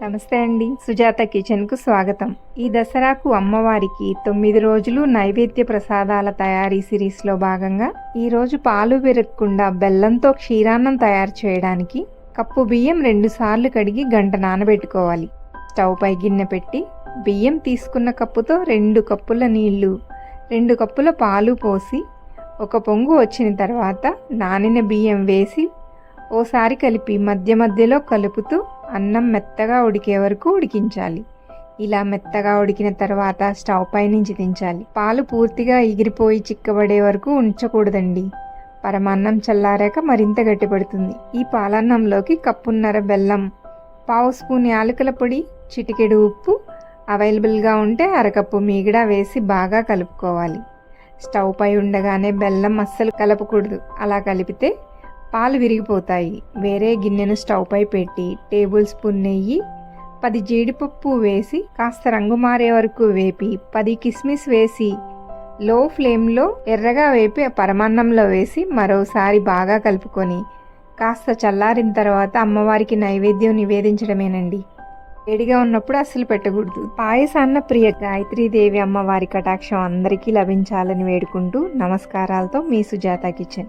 నమస్తే అండి. సుజాత కిచెన్కు స్వాగతం. ఈ దసరాకు అమ్మవారికి తొమ్మిది రోజులు నైవేద్య ప్రసాదాల తయారీ సిరీస్లో భాగంగా ఈరోజు పాలు పెరగకుండా బెల్లంతో క్షీరాన్నం తయారు చేయడానికి కప్పు బియ్యం రెండుసార్లు కడిగి గంట నానబెట్టుకోవాలి. స్టవ్ పై గిన్నె పెట్టి బియ్యం తీసుకున్న కప్పుతో రెండు కప్పుల నీళ్ళు రెండు కప్పుల పాలు పోసి ఒక పొంగు వచ్చిన తర్వాత నానిన బియ్యం వేసి ఓసారి కలిపి మధ్య మధ్యలో కలుపుతూ అన్నం మెత్తగా ఉడికే వరకు ఉడికించాలి. ఇలా మెత్తగా ఉడికిన తర్వాత స్టవ్ పై నుంచి దించాలి. పాలు పూర్తిగా ఎగిరిపోయి చిక్కబడే వరకు ఉంచకూడదండి. పరమాన్నం చల్లారాక మరింత గట్టిపడుతుంది. ఈ పాలన్నంలోకి కప్పున్నర బెల్లం పావు స్పూన్ యాలకుల పొడి చిటికెడు ఉప్పు అవైలబుల్గా ఉంటే అరకప్పు మీగడ వేసి బాగా కలుపుకోవాలి. స్టవ్ పై ఉండగానే బెల్లం అస్సలు కలపకూడదు. అలా కలిపితే పాలు విరిగిపోతాయి. వేరే గిన్నెను స్టవ్పై పెట్టి టేబుల్ స్పూన్ నెయ్యి పది జీడిపప్పు వేసి కాస్త రంగు మారే వరకు వేపి పది కిస్మిస్ వేసి లో ఫ్లేమ్లో ఎర్రగా వేపి పరమాన్నంలో వేసి మరోసారి బాగా కలుపుకొని కాస్త చల్లారిన తర్వాత అమ్మవారికి నైవేద్యం నివేదించడమేనండి. వేడిగా ఉన్నప్పుడు అస్సలు పెట్టకూడదు. పాయసాన్న ప్రియ గాయత్రీదేవి అమ్మవారి కటాక్షం అందరికీ లభించాలని వేడుకుంటూ నమస్కారాలతో మీ సుజాత కిచెన్.